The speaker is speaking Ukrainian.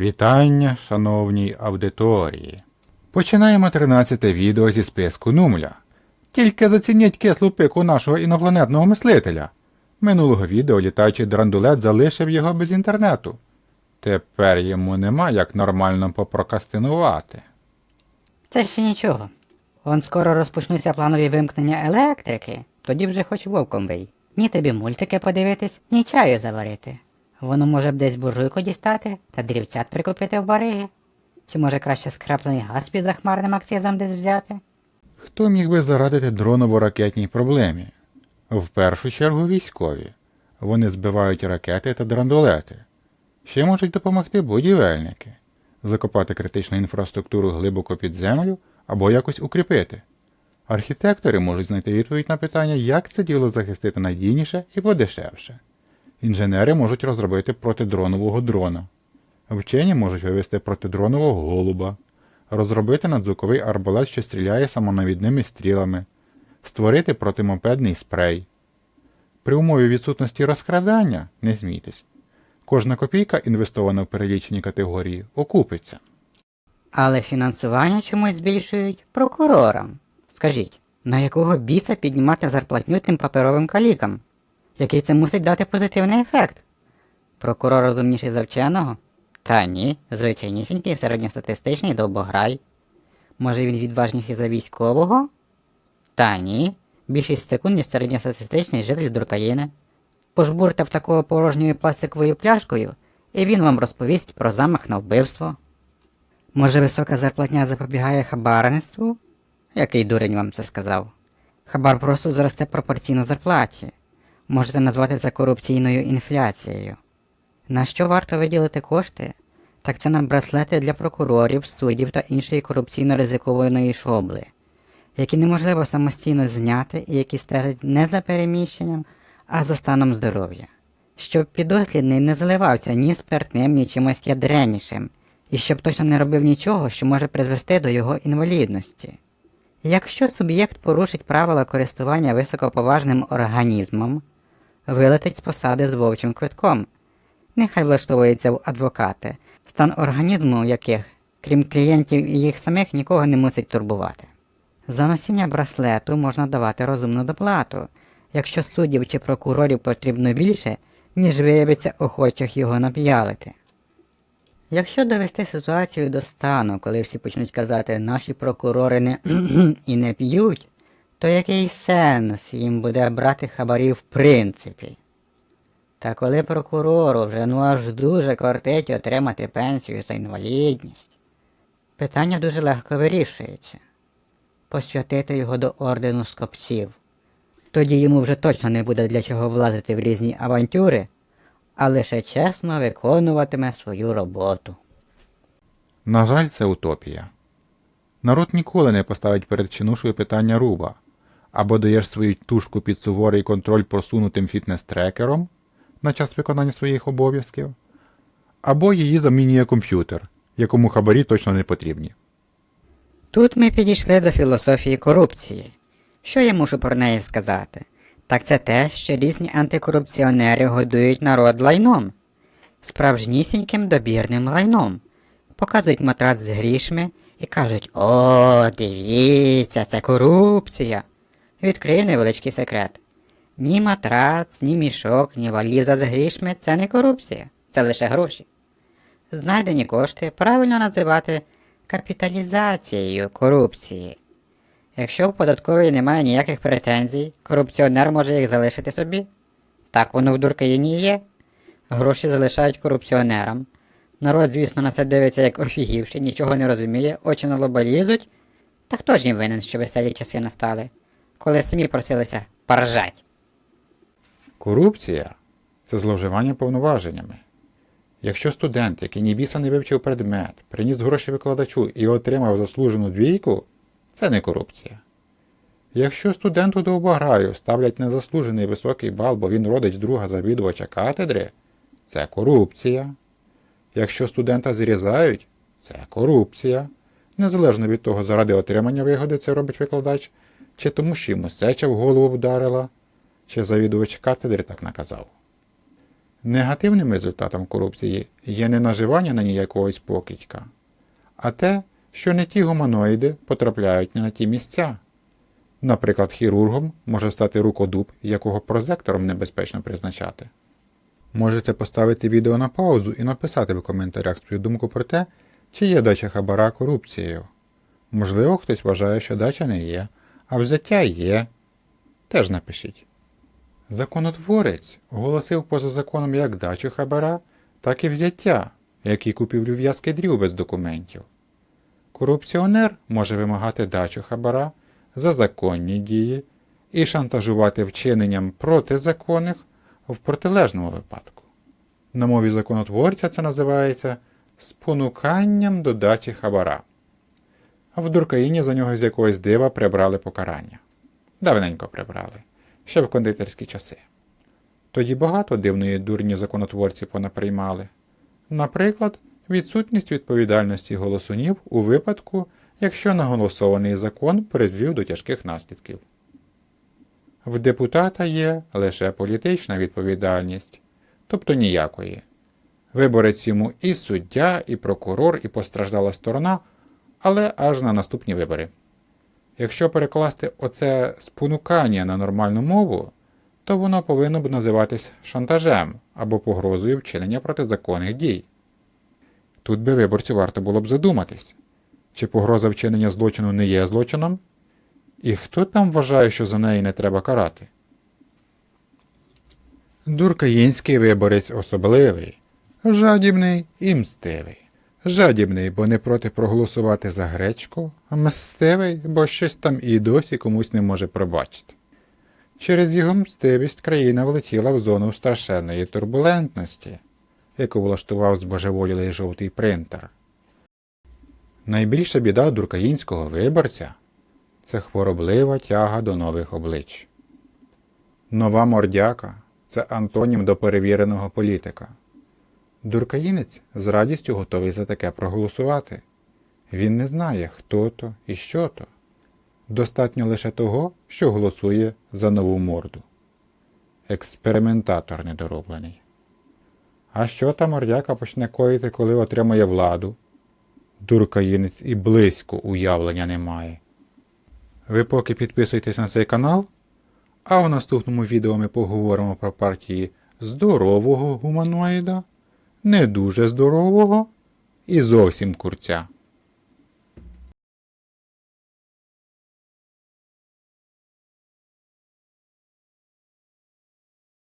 Вітання, шановній аудиторії. Починаємо 13 відео зі списку Нумля. Тільки зацініть кислу пику нашого інопланетного мислителя. Минулого відео літаючий драндулет залишив його без інтернету. Тепер йому нема як нормально попрокастинувати. Це ще нічого. Он скоро розпочнуться планові вимкнення електрики, тоді вже хоч вовком бий. Ні тобі мультики подивитись, ні чаю заварити. Воно може б десь буржуйку дістати та дрівцят прикупити в бариги. Чи може краще скраплений газ під захмарним акцизом десь взяти? Хто міг би зарадити дроново-ракетній проблемі? В першу чергу військові. Вони збивають ракети та драндулети. Ще можуть допомогти будівельники, закопати критичну інфраструктуру глибоко під землю або якось укріпити. Архітектори можуть знайти відповідь на питання, як це діло захистити надійніше і подешевше. Інженери можуть розробити протидронового дрона. Вчені можуть вивести протидронового голуба, розробити надзвуковий арбалет, що стріляє самонавідними стрілами, створити протимопедний спрей. При умові відсутності розкрадання не змійтесь. Кожна копійка, інвестована в перелічені категорії, окупиться. Але фінансування чомусь збільшують прокурорам. Скажіть, на якого біса піднімати зарплатню тим паперовим калікам? Який це мусить дати позитивний ефект? Прокурор розумніший за вченого? Та ні, звичайнісінький середньостатистичний довбограй. Може він відважніший за військового? Та ні, більшість секунд, ніж середньостатистичний житель Дуркаїни. В такого порожньою пластиковою пляшкою, і він вам розповість про замах на вбивство. Може, висока зарплатня запобігає хабарництву? Який дурень вам це сказав? Хабар просто зросте пропорційно зарплаті. Можете назвати це корупційною інфляцією. На що варто виділити кошти? Так це на браслети для прокурорів, суддів та іншої корупційно ризикованої шобли, які неможливо самостійно зняти і які стежать не за переміщенням, а за станом здоров'я. Щоб підослідний не заливався ні спиртним, ні чимось ядренішим, і щоб точно не робив нічого, що може призвести до його інвалідності. Якщо суб'єкт порушить правила користування високоповажним організмом, вилетить з посади з вовчим квитком, нехай влаштовується в адвокати, стан організму яких, крім клієнтів і їх самих, нікого не мусить турбувати. За носіння браслету можна давати розумну доплату, якщо суддів чи прокурорів потрібно більше, ніж виявиться охочих його нап'ялити. Якщо довести ситуацію до стану, коли всі почнуть казати наші прокурори не і не п'ють, то який сенс їм буде брати хабарі в принципі? Та коли прокурору вже ну аж дуже кортить отримати пенсію за інвалідність, питання дуже легко вирішується посвятити його до ордену скопців. Тоді йому вже точно не буде для чого влазити в різні авантюри, а лише чесно виконуватиме свою роботу. На жаль, це утопія. Народ ніколи не поставить перед чинушою питання руба або даєш свою тушку під суворий контроль просунутим фітнес-трекером на час виконання своїх обов'язків, або її замінює комп'ютер, якому хабарі точно не потрібні. Тут ми підійшли до філософії корупції. Що я мушу про неї сказати? Так це те, що різні антикорупціонери годують народ лайном, справжнісіньким добірним лайном. Показують матрац з грішми і кажуть: О, дивіться, це корупція. Відкрию невеличкий секрет. Ні матрац, ні мішок, ні валіза з грішми це не корупція, це лише гроші. Знайдені кошти правильно називати капіталізацією корупції. Якщо в податковій немає ніяких претензій, корупціонер може їх залишити собі. Так воно в Дуркаїні є. Гроші залишають корупціонерам. Народ, звісно, на це дивиться як офігівши, нічого не розуміє, очі на лоба лізуть. Та хто ж їм винен, що веселі часи настали, коли самі просилися поржать? Корупція це зловживання повноваженнями. Якщо студент, який ні біса не вивчив предмет, приніс гроші викладачу і отримав заслужену двійку, це не корупція. Якщо студенту довбограю ставлять незаслужений високий бал, бо він родич друга завідувача катедри, це корупція. Якщо студента зрізають, це корупція. Незалежно від того, заради отримання вигоди це робить викладач, чи тому, що йому сеча в голову вдарила, чи завідувач катедри так наказав. Негативним результатом корупції є не наживання на ній якогось покидька, а те, що не ті гуманоїди потрапляють не на ті місця. Наприклад, хірургом може стати рукодуб, якого прозектором небезпечно призначати. Можете поставити відео на паузу і написати в коментарях свою думку про те, чи є дача хабара корупцією. Можливо, хтось вважає, що дача не є, а взяття є. Теж напишіть. Законотворець оголосив поза законом як дачу хабара, так і взяття, як і купівлю в'язки дрів без документів. Корупціонер може вимагати дачу хабара за законні дії і шантажувати вчиненням протизаконних в протилежному випадку. На мові законотворця це називається спонуканням до дачі хабара. В Дуркаїні за нього з якогось дива прибрали покарання. Давненько прибрали, ще в кондитерські часи. Тоді багато дивної дурні законотворці понаприймали. Наприклад, відсутність відповідальності голосунів у випадку, якщо наголосований закон призвів до тяжких наслідків. В депутата є лише політична відповідальність, тобто ніякої. Виборець йому і суддя, і прокурор, і постраждала сторона, але аж на наступні вибори. Якщо перекласти оце спонукання на нормальну мову, то воно повинно б називатись шантажем або погрозою вчинення протизаконних дій. Тут би виборцю варто було б задуматись, чи погроза вчинення злочину не є злочином, і хто там вважає, що за неї не треба карати? Дуркаїнський виборець особливий, жадібний і мстивий. Жадібний, бо не проти проголосувати за гречку, а мстивий, бо щось там і досі комусь не може пробачити. Через його мстивість країна влетіла в зону страшенної турбулентності, яку влаштував збожеволілий жовтий принтер. Найбільша біда дуркаїнського виборця це хвороблива тяга до нових облич. Нова мордяка це антонім до перевіреного політика. Дуркаїнець з радістю готовий за таке проголосувати. Він не знає, хто то і що то. Достатньо лише того, що голосує за нову морду. Експериментатор недороблений. А що та мордяка почне коїти, коли отримає владу? Дуркаїнець і близько уявлення не має. Ви поки підписуйтесь на цей канал, а в наступному відео ми поговоримо про партії здорового гуманоїда, не дуже здорового і зовсім курця.